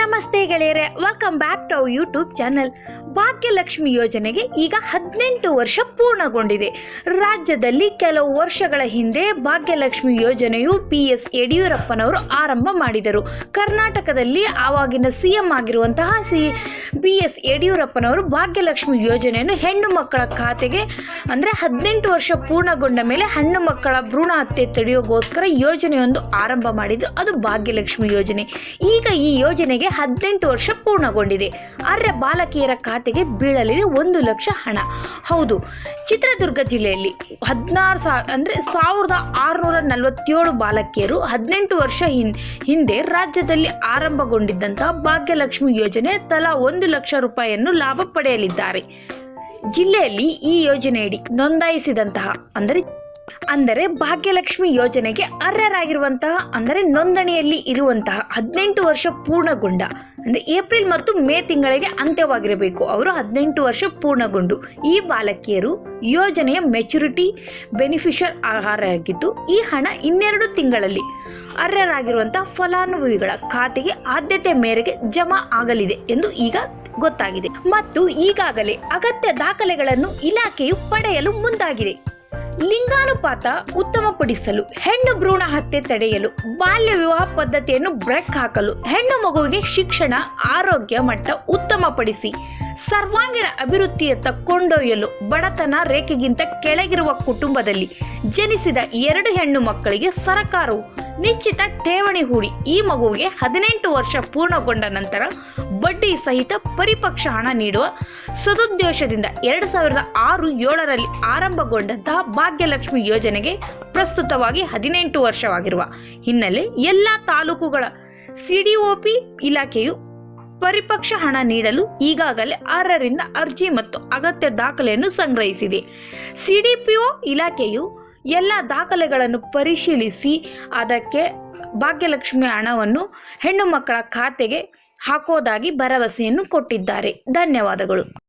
ನಮಸ್ತೆ ಗೆಳೆಯರೆ welcome back to our YouTube channel Bhagyalakshmi ಯೋಜನೆಗೆ ಈಗ ಹದಿನೆಂಟು ವರ್ಷ ಪೂರ್ಣಗೊಂಡಿದೆ. ರಾಜ್ಯದಲ್ಲಿ ಕೆಲವು ವರ್ಷಗಳ ಹಿಂದೆ ಭಾಗ್ಯಲಕ್ಷ್ಮಿ ಯೋಜನೆಯು ಪಿ ಎಸ್ ಯಡಿಯೂರಪ್ಪನವರು ಆರಂಭ ಮಾಡಿದರು. ಕರ್ನಾಟಕದಲ್ಲಿ ಆವಾಗಿನ ಸಿ ಎಂ ಆಗಿರುವಂತಹ ಸಿ ಬಿ ಎಸ್ ಯಡಿಯೂರಪ್ಪನವರು ಭಾಗ್ಯಲಕ್ಷ್ಮಿ ಯೋಜನೆಯನ್ನು ಹೆಣ್ಣು ಮಕ್ಕಳ ಖಾತೆಗೆ, ಅಂದರೆ ಹದಿನೆಂಟು ವರ್ಷ ಪೂರ್ಣಗೊಂಡ ಮೇಲೆ ಹೆಣ್ಣು ಮಕ್ಕಳ ಭ್ರೂಣ ಹತ್ಯೆ ತಡೆಯೋಗೋಸ್ಕರ ಯೋಜನೆಯೊಂದು ಆರಂಭ ಮಾಡಿದ್ರು. ಅದು ಭಾಗ್ಯಲಕ್ಷ್ಮಿ ಯೋಜನೆ. ಈಗ ಈ ಯೋಜನೆಗೆ ಹದಿನೆಂಟು ವರ್ಷ ಪೂರ್ಣಗೊಂಡಿದೆ. ಅರ್ಹ ಬಾಲಕಿಯರ ಖಾತೆಗೆ ಬೀಳಲಿದೆ ಒಂದು ಲಕ್ಷ ಹಣ. ಹೌದು, ಚಿತ್ರದುರ್ಗ ಜಿಲ್ಲೆಯಲ್ಲಿ ಹದಿನಾರು ಸಾವಿರ ಅಂದರೆ ಸಾವಿರದ ಆರುನೂರ ನಲವತ್ತೇಳು ಬಾಲಕಿಯರು ಹದಿನೆಂಟು ವರ್ಷ ಹಿನ್, ಹಿಂದೆ ರಾಜ್ಯದಲ್ಲಿ ಆರಂಭಗೊಂಡಿದ್ದಂತಹ ಭಾಗ್ಯಲಕ್ಷ್ಮಿ ಯೋಜನೆ ತಲಾ ಒಂದು ಲಕ್ಷ ರೂಪಾಯಿಯನ್ನು ಲಾಭ ಪಡೆಯಲಿದ್ದಾರೆ. ಜಿಲ್ಲೆಯಲ್ಲಿ ಈ ಯೋಜನೆಯಡಿ ನೋಂದಾಯಿಸಿದಂತಹ, ಅಂದರೆ ಅಂದರೆ ಭಾಗ್ಯಲಕ್ಷ್ಮಿ ಯೋಜನೆಗೆ ಅರ್ಹರಾಗಿರುವಂತಹ, ಅಂದರೆ ನೋಂದಣಿಯಲ್ಲಿ ಇರುವಂತಹ ಹದಿನೆಂಟು ವರ್ಷ ಪೂರ್ಣಗೊಂಡ, ಅಂದರೆ ಏಪ್ರಿಲ್ ಮತ್ತು ಮೇ ತಿಂಗಳಿಗೆ ಅಂತ್ಯವಾಗಿರಬೇಕು. ಅವರು ಹದಿನೆಂಟು ವರ್ಷ ಪೂರ್ಣಗೊಂಡು. ಈ ಬಾಲಕಿಯರು ಯೋಜನೆಯ ಮೆಚುರಿಟಿ ಬೆನಿಫಿಷರ್ ಆಹಾರವಾಗಿದ್ದು, ಈ ಹಣ ಇನ್ನೆರಡು ತಿಂಗಳಲ್ಲಿ ಅರ್ಹರಾಗಿರುವಂತಹ ಫಲಾನುಭವಿಗಳ ಖಾತೆಗೆ ಆದ್ಯತೆ ಮೇರೆಗೆ ಜಮಾ ಆಗಲಿದೆ ಎಂದು ಈಗ ಗೊತ್ತಾಗಿದೆ. ಮತ್ತು ಈಗಾಗಲೇ ಅಗತ್ಯ ದಾಖಲೆಗಳನ್ನು ಇಲಾಖೆಯು ಪಡೆಯಲು ಮುಂದಾಗಿದೆ. ಲಿಂಗಾನುಪಾತ ಉತ್ತಮಪಡಿಸಲು, ಹೆಣ್ಣು ಭ್ರೂಣ ಹತ್ಯೆ ತಡೆಯಲು, ಬಾಲ್ಯ ವಿವಾಹ ಪದ್ಧತಿಯನ್ನು ಬ್ರೆಕ್ ಹಾಕಲು, ಹೆಣ್ಣು ಮಗುವಿಗೆ ಶಿಕ್ಷಣ, ಆರೋಗ್ಯ ಮಟ್ಟ ಉತ್ತಮಪಡಿಸಿ, ಸರ್ವಾಂಗೀಣ ಅಭಿವೃದ್ಧಿಯತ್ತ ಕೊಂಡೊಯ್ಯಲು, ಬಡತನ ರೇಖೆಗಿಂತ ಕೆಳಗಿರುವ ಕುಟುಂಬದಲ್ಲಿ ಜನಿಸಿದ ಎರಡು ಹೆಣ್ಣು ಮಕ್ಕಳಿಗೆ ಸರ್ಕಾರವು ನಿಶ್ಚಿತ ಠೇವಣಿ ಹೂಡಿ. ಈ ಮಗುವಿಗೆ ಹದಿನೆಂಟು ವರ್ಷ ಪೂರ್ಣಗೊಂಡ ನಂತರ ಬಡ್ಡಿ ಸಹಿತ ಪರಿಪಕ್ಷ ಹಣ ನೀಡುವ ಸದುದ್ದೇಶದಿಂದ ಎರಡು ಸಾವಿರದ ಆರು ಏಳರಲ್ಲಿ ಆರಂಭಗೊಂಡಂತಹ ಭಾಗ್ಯಲಕ್ಷ್ಮಿ ಯೋಜನೆಗೆ ಪ್ರಸ್ತುತವಾಗಿ ಹದಿನೆಂಟು ವರ್ಷವಾಗಿರುವ ಹಿನ್ನೆಲೆ ಎಲ್ಲ ತಾಲೂಕುಗಳ ಸಿಡಿಒಪಿ ಇಲಾಖೆಯು ಪರಿಪಕ್ಷ ಹಣ ನೀಡಲು ಈಗಾಗಲೇ ಆರರಿಂದ ಅರ್ಜಿ ಮತ್ತು ಅಗತ್ಯ ದಾಖಲೆಯನ್ನು ಸಂಗ್ರಹಿಸಿದೆ. ಸಿಡಿಪಿಒ ಇಲಾಖೆಯು ಎಲ್ಲ ದಾಖಲೆಗಳನ್ನು ಪರಿಶೀಲಿಸಿ ಅದಕ್ಕೆ ಭಾಗ್ಯಲಕ್ಷ್ಮಿ ಹಣವನ್ನು ಹೆಣ್ಣು ಮಕ್ಕಳ ಖಾತೆಗೆ ಹಾಕೋದಾಗಿ ಭರವಸೆಯನ್ನು ಕೊಟ್ಟಿದ್ದಾರೆ. ಧನ್ಯವಾದಗಳು.